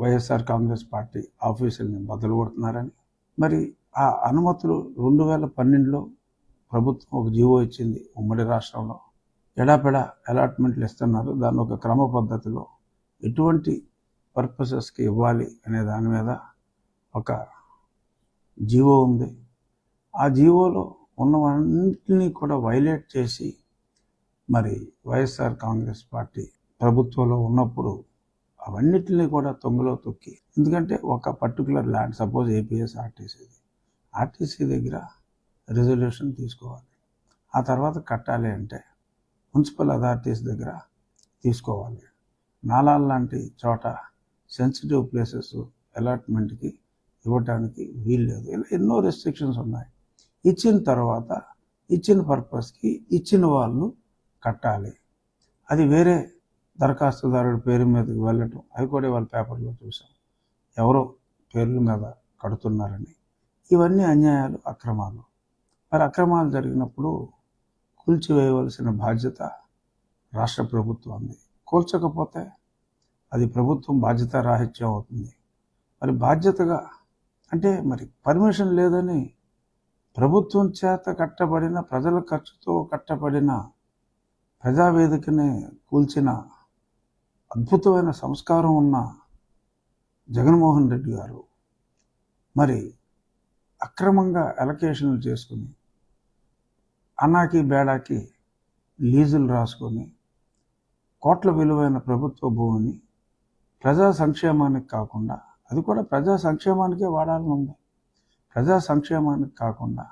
YSR Congress party ఆఫీసుల్ని బదులు కొడుతున్నారని మరి ఆ అనుమతులు రెండు వేల పన్నెండులో ప్రభుత్వం ఒక జీవో ఇచ్చింది ఉమ్మడి రాష్ట్రంలో. ఎడాపెడా అలాట్మెంట్లు ఇస్తున్నారు. దాన్ని ఒక క్రమ పద్ధతిలో ఎటువంటి పర్పసెస్కి ఇవ్వాలి అనే దాని మీద ఒక జీవో ఉంది. ఆ జీవోలో ఉన్నవన్నింటినీ కూడా వైలేట్ చేసి మరి వైఎస్ఆర్ కాంగ్రెస్ పార్టీ ప్రభుత్వంలో ఉన్నప్పుడు అవన్నిటిని కూడా తొంగలో తొక్కి. ఎందుకంటే ఒక పర్టికులర్ ల్యాండ్ సపోజ్ ఏపీఎస్ ఆర్టీసీది ఆర్టీసీ దగ్గర రిజల్యూషన్ తీసుకోవాలి. ఆ తర్వాత కట్టాలి అంటే మున్సిపల్ అథారిటీస్ దగ్గర తీసుకోవాలి. నాలాల్ లాంటి చోట సెన్సిటివ్ ప్లేసెస్ అలాట్మెంట్కి ఇవ్వటానికి వీల్లేదు ఇలా ఎన్నో రెస్ట్రిక్షన్స్ ఉన్నాయి. ఇచ్చిన తర్వాత ఇచ్చిన పర్పస్కి ఇచ్చిన వాళ్ళు కట్టాలి. అది వేరే దరఖాస్తుదారుడి పేరు మీదకి వెళ్ళటం. అది కూడా వాళ్ళ పేపర్లో చూసాం ఎవరో పేర్ల మీద కడుతున్నారని. ఇవన్నీ అన్యాయాలు అక్రమాలు. మరి అక్రమాలు జరిగినప్పుడు కూల్చివేయవలసిన బాధ్యత రాష్ట్ర ప్రభుత్వాన్ని కూల్చకపోతే అది ప్రభుత్వం బాధ్యత రాహిత్యం అవుతుంది. మరి బాధ్యతగా అంటే మరి పర్మిషన్ లేదని ప్రభుత్వం చేత కట్టబడిన ప్రజల ఖర్చుతో కట్టబడిన ప్రజావేదికని కూల్చిన అద్భుతమైన సంస్కారం ఉన్న జగన్మోహన్ రెడ్డి గారు మరి అక్రమంగా అలొకేషన్లు చేసుకుని అన్నాకి బేడాకి లీజులు రాసుకొని కోట్ల విలువైన ప్రభుత్వ భూమిని ప్రజా సంక్షేమానికి కాకుండా అది కూడా ప్రజా సంక్షేమానికే వాడాలని ఉంది. ప్రజా సంక్షేమానికి కాకుండా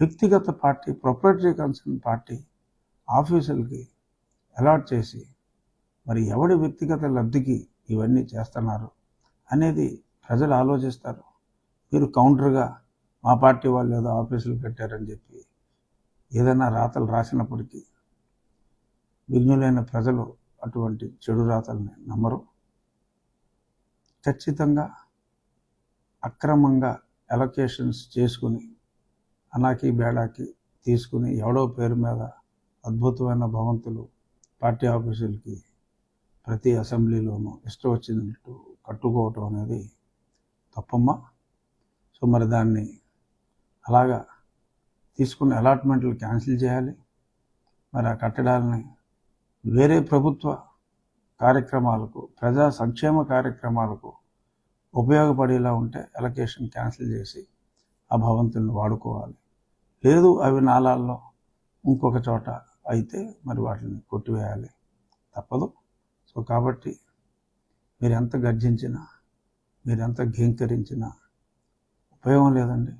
వ్యక్తిగత పార్టీ ప్రొపరేటరీ కన్సర్న్ పార్టీ ఆఫీసులకి అలాట్ చేసి మరి ఎవడి వ్యక్తిగత లబ్ధికి ఇవన్నీ చేస్తున్నారు అనేది ప్రజలు ఆలోచిస్తారు. మీరు కౌంటర్గా మా పార్టీ వాళ్ళు ఏదో ఆఫీసులు పెట్టారని చెప్పి ఏదైనా రాతలు రాసినప్పటికీ విఘ్నులైన ప్రజలు అటువంటి చెడు రాతల్ని నమ్మరు. ఖచ్చితంగా అక్రమంగా అలొకేషన్స్ చేసుకుని అనాకి బేడాకి తీసుకుని ఎవడో పేరు మీద అద్భుతమైన భవంతులు పార్టీ ఆఫీసులకి ప్రతి అసెంబ్లీలోనూ ఇష్టం వచ్చినట్టు కట్టుకోవటం అనేది తప్పమ్మా. సో మరి దాన్ని అలాగా తీసుకున్న అలాట్మెంట్లు క్యాన్సిల్ చేయాలి. మరి ఆ కట్టడాలని వేరే ప్రభుత్వ కార్యక్రమాలకు ప్రజా సంక్షేమ కార్యక్రమాలకు ఉపయోగపడేలా ఉంటే అలొకేషన్ క్యాన్సిల్ చేసి ఆ భవంతులను వాడుకోవాలి. లేదు అవి నాలాల్లో ఇంకొక చోట అయితే మరి వాటిని కొట్టివేయాలి. తప్పదు. సో కాబట్టి మీరు ఎంత గర్జించినా మీరు ఎంత ఘీంకరించినా ఉపయోగం లేదండి.